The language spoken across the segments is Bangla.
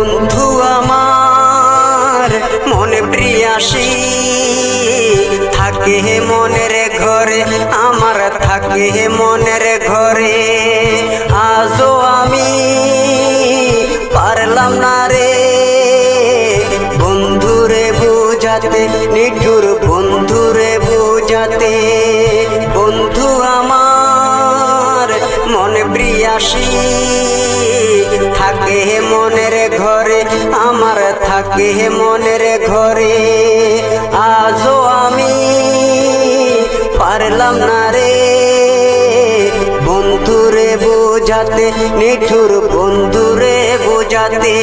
বন্ধু আমার, মনে প্রিয়াসী, থাকে হে মনের ঘরে, আমার থাকে হে মনের ঘরে। আজও আমি পারলাম না রে, বন্ধুরে বুঝাতে, নিঠুর বন্ধুরে বুঝাতে। বন্ধু আমার, মনে প্রিয়াসী ঘরে, আমার থাকে মনের ঘরে। আজও আমি পারলাম না রে। বন্ধুরে বোঝাতে, নিঠুর বন্ধুরে বোঝাতে।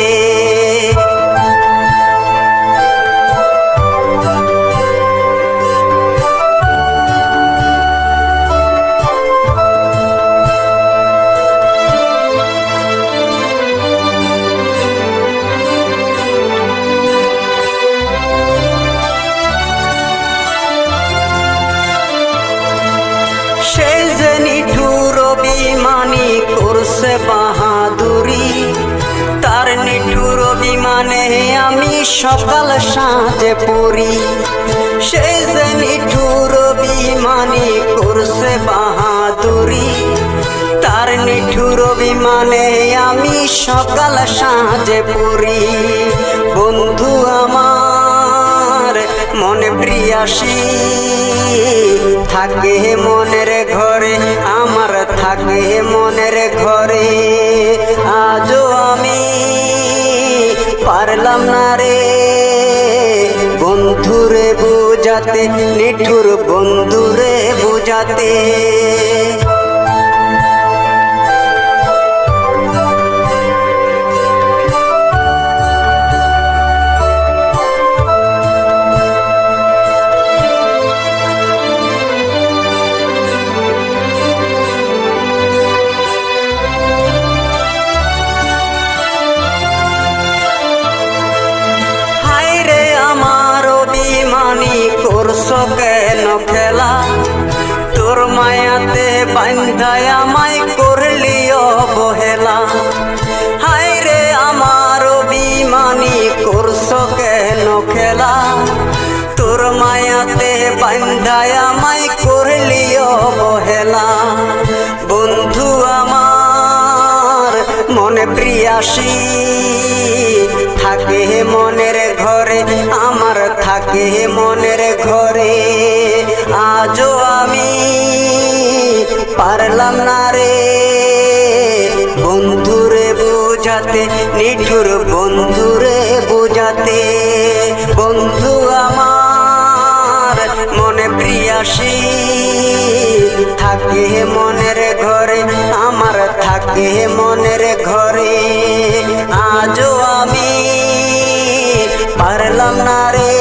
অভিমানী করছে বাহাদুরি। তার নিঠুর অভিমানে আমি সকাল সাঁজে পড়ি। সেই যে নিঠুর অভিমানী করছে বাহাদুরি। তার নিঠুর অভিমানে আমি সকাল সাঁজে পড়ি। বন্ধু আমার, মনে প্রিয়াসী, থাকে মনের ঘরে থাকে মনের ঘরে আজও আমি পারলাম না রে। বন্ধুরে বুঝাতে নিঠুর বন্ধুরে বুঝাতে। কেন খেলা। তোর মায়াতে বান্ধায় আমায় করলি অবহেলা হায় রে আমার অভিমানী, করছ কেন খেলা? তোর মায়াতে বান্ধায় আমায় করলি অবহেলা বন্ধু আমার, মনে প্রিয়াসী, থাকে মনের পারলাম না রে। বন্ধুরে বুঝাতে, নিঠুর বন্ধুরে বোঝাতে। বন্ধু আমার মনে প্রিয়াসী, থাকে মনের ঘরে, আমার থাকে মনের ঘরে। আজও আমি পারলাম না রে।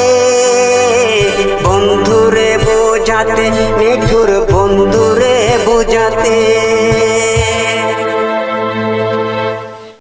বন্ধুরে বোঝাতে, নিঠুর বন্ধুরে বোঝাতে।